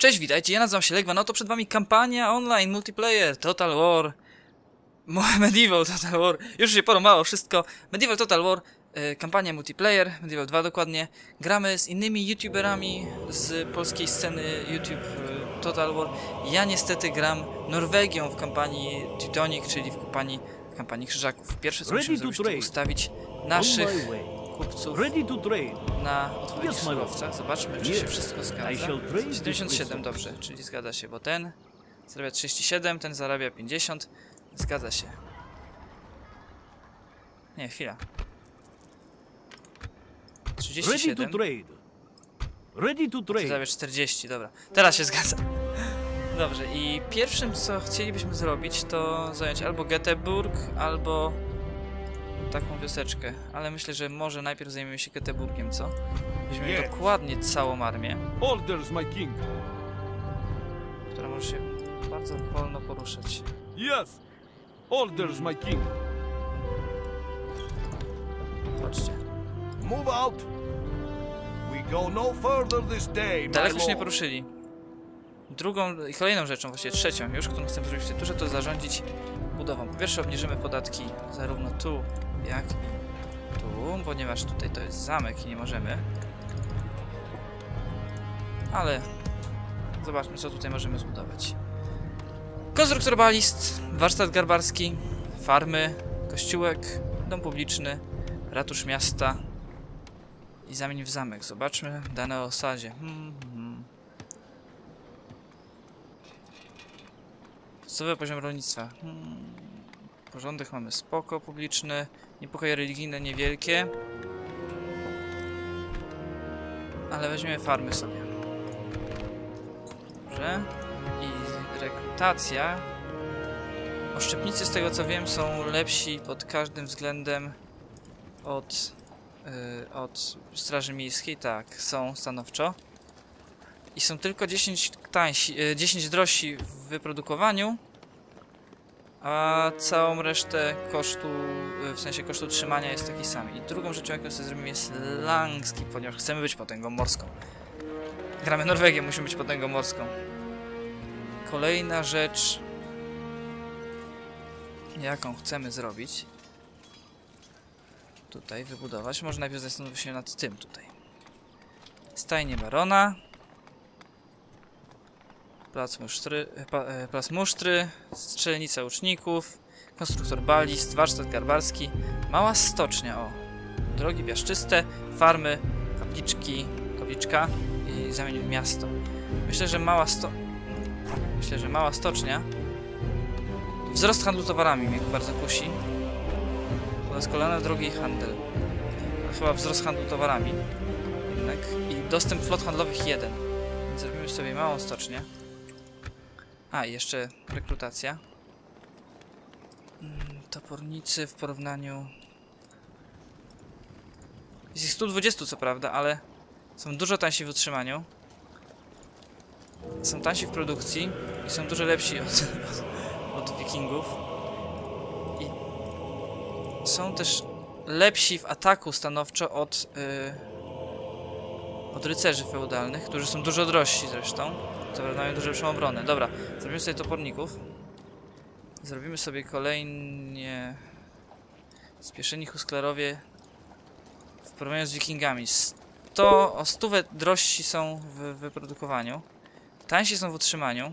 Cześć, witajcie, ja nazywam się Legwa, no to przed wami kampania online, multiplayer, Total War, Medieval Total War, już się porąbało wszystko, Medieval Total War, e, kampania multiplayer, Medieval 2 dokładnie, gramy z innymi youtuberami z polskiej sceny YouTube e, Total War, ja niestety gram Norwegią w kampanii Teutonic, czyli w kampanii, w kampanii Krzyżaków. Pierwsze co musimy zrobić to ustawić naszych. Kupców Ready to trade. na odpowiednich surowcach. Zobaczmy, czy się wszystko zgadza. shall trade with 77, resources. dobrze, czyli zgadza się, bo ten zarabia 37, ten zarabia 50. Zgadza się. Nie, chwila. Ready to 37, trade. Ready to trade. zarabia 40, dobra. Teraz się zgadza. Dobrze, i pierwszym co chcielibyśmy zrobić to zająć albo Göteborg, albo taką wioseczkę. Ale myślę, że może najpierw zajmiemy się Göteborgiem, co? Weźmiemy Yes. dokładnie całą armię. Orders, my king. która może się bardzo wolno poruszać. Yes. Orders, my king. Patrzcie. Move out. We go no further this day, Daleko się nie poruszyli. Drugą i kolejną rzeczą, właściwie trzecią już, którą chcemy zrobić w tej turze, to zarządzić budową. Po pierwsze obniżymy podatki zarówno tu, jak tu, ponieważ tutaj to jest zamek i nie możemy. Ale zobaczmy, co tutaj możemy zbudować. Konstruktor balist, warsztat garbarski, farmy, kościółek, dom publiczny, ratusz miasta i zamień w zamek. Zobaczmy dane o osadzie. Hmm. Podstawowy poziom rolnictwa. Hmm. Porządek mamy spoko, publiczny. Niepokoje religijne niewielkie. Ale weźmiemy farmy sobie. Dobrze. I rekrutacja. Oszczepnicy z tego co wiem są lepsi pod każdym względem od, y, od Straży Miejskiej. Tak, są stanowczo. I są tylko 10 tańsi, y, 10 drożsi w wyprodukowaniu, a całą resztę kosztu, w sensie kosztu trzymania jest taki sam. I drugą rzeczą, jaką sobie zrobimy jest Langski, ponieważ chcemy być potęgą morską. Gramy Norwegię, musimy być potęgą morską. Kolejna rzecz, jaką chcemy zrobić, tutaj wybudować. Może najpierw zastanówmy się nad tym tutaj. Stajnie Barona. Plac Musztry, e, plac musztry, strzelnica łuczników, konstruktor balist, warsztat garbarski, mała stocznia, o, drogi piaszczyste, farmy, kapliczki, kapliczka i zamień w miasto. Myślę, że mała sto... Myślę, że mała stocznia Wzrost handlu towarami mnie bardzo kusi. Doskonale drogi i handel. Chyba wzrost handlu towarami. Jednak. I dostęp flot handlowych 1. Więc zrobimy sobie małą stocznię. A, jeszcze rekrutacja. Mm, Topornicy w porównaniu... Jest ich 120 co prawda, ale są dużo tańsi w utrzymaniu. Są tańsi w produkcji i są dużo lepsi od, od wikingów. I są też lepsi w ataku stanowczo od, yy, od rycerzy feudalnych, którzy są dużo drożsi zresztą. Co prawda mają dużo lepszą obronę. Dobra, zrobimy sobie toporników. Zrobimy sobie kolejnie spieszeni husklerowie w porównaniu z wikingami. 100, o stówę drożsi są w wyprodukowaniu. Tańsi są w utrzymaniu.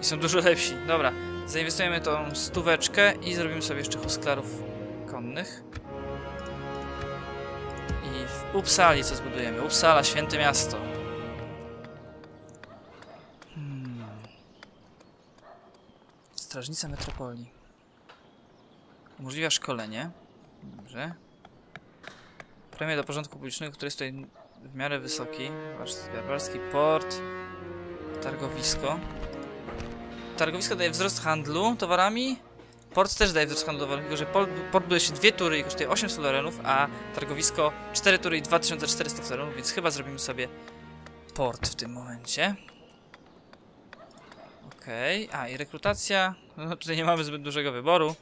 I są dużo lepsi. Dobra, zainwestujemy tą stóweczkę i zrobimy sobie jeszcze husklarów konnych. I w Uppsali co zbudujemy? Uppsala, święte miasto. Strażnica metropolii. Umożliwia szkolenie. Dobrze. Premia do porządku publicznego, który jest tutaj w miarę wysoki. Garbarski, port, targowisko. Targowisko daje wzrost handlu towarami. Port też daje wzrost handlu towarami, tylko że port, port buduje się dwie tury i kosztuje 800 florenów, a targowisko 4 tury i 2400 florenów, więc chyba zrobimy sobie port w tym momencie. Okej, a i rekrutacja. No, tutaj nie mamy zbyt dużego wyboru.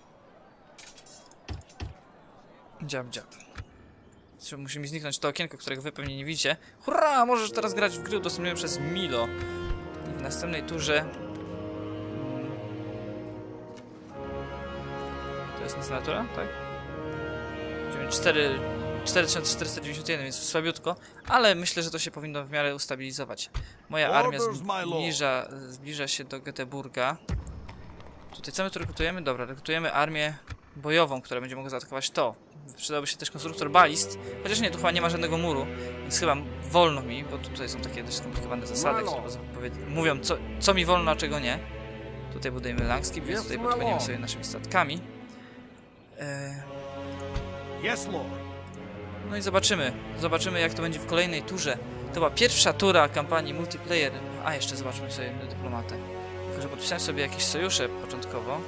Dziab, dziab. Musi mi zniknąć to okienko, którego wy pewnie nie widzicie. Hurra! Możesz teraz grać w gry udostępnione przez Milo. I w następnej turze... mm, To jest następna tura, tak? 4, 4491, więc słabiutko, ale myślę, że to się powinno w miarę ustabilizować. Moja armia zbliża, zbliża się do Göteborga. Tutaj co my tu rekrutujemy? Dobra, rekrutujemy armię bojową, która będzie mogła zaatakować to. Przydałby się też konstruktor balist, chociaż nie, tu chyba nie ma żadnego muru, więc chyba wolno mi, bo tutaj są takie dość skomplikowane zasady, które mówią co, co mi wolno, a czego nie. Tutaj budujemy Langskip, więc tutaj my podpłyniemy sobie naszymi statkami. E, no i zobaczymy, zobaczymy jak to będzie w kolejnej turze. To była pierwsza tura kampanii multiplayer. A, jeszcze zobaczmy sobie dyplomatę. Że podpisałem sobie jakieś sojusze początkowo.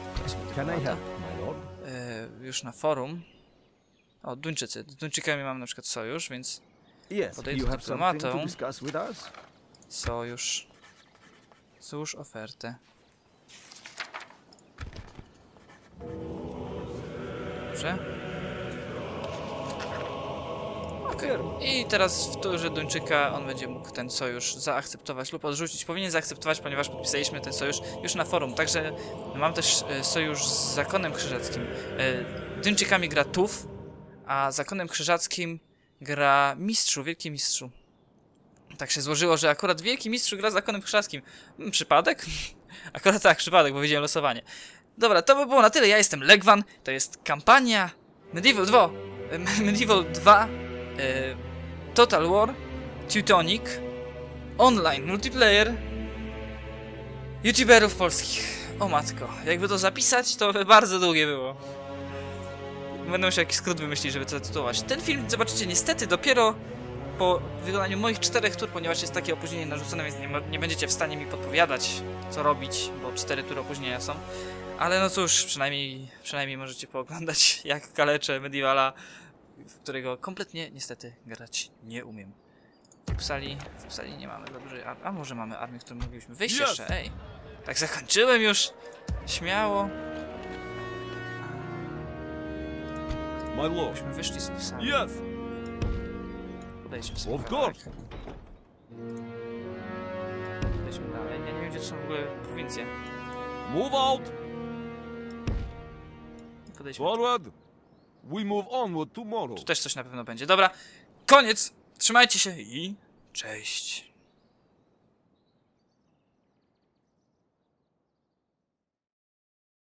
Can I help, my lord? E, już na forum. O, Duńczycy. Z Duńczykami mam na przykład sojusz, więc Yes, Podejdę to dyplomatą. sojusz. Złóż ofertę. Dobrze. I teraz w turze Duńczyka on będzie mógł ten sojusz zaakceptować lub odrzucić. Powinien zaakceptować, ponieważ podpisaliśmy ten sojusz już na forum. Także mam też e, sojusz z Zakonem Krzyżackim. E, Duńczykami gra Tuf, a Zakonem Krzyżackim gra Mistrzu, Wielki Mistrzu. Tak się złożyło, że akurat Wielki Mistrz gra z Zakonem Krzyżackim. Hmm, Przypadek? Akurat tak, przypadek, bo widziałem losowanie. Dobra, to by było na tyle. Ja jestem Legwan. To jest kampania Medieval 2. e, Medieval 2 e, Total War Teutonic Online Multiplayer YouTuberów polskich. O matko, jakby to zapisać, to by bardzo długie było. Będę musiał jakiś skrót wymyślić, żeby to zatytułować. Ten film zobaczycie niestety dopiero po wykonaniu moich czterech tur, ponieważ jest takie opóźnienie narzucone, więc nie, nie będziecie w stanie mi podpowiadać, co robić, bo cztery tury opóźnienia są. Ale no cóż, przynajmniej, przynajmniej możecie pooglądać, jak kaleczę Medievala, w którego kompletnie niestety grać nie umiem. W Uppsali, w Uppsali nie mamy dobrze, a, a może mamy armię, którą moglibyśmy wyjść Yes. jeszcze, ej. Tak zakończyłem już, śmiało. My lord. Byśmy wyszli z Uppsali. Yes. Podejdźmy sobie Of course. Podejdźmy dalej. Ja nie wiem, gdzie to są w ogóle prowincje. Move out. Podejdźmy. Forward. We move onward tomorrow. Tu też coś na pewno będzie. Dobra, koniec. Trzymajcie się i cześć.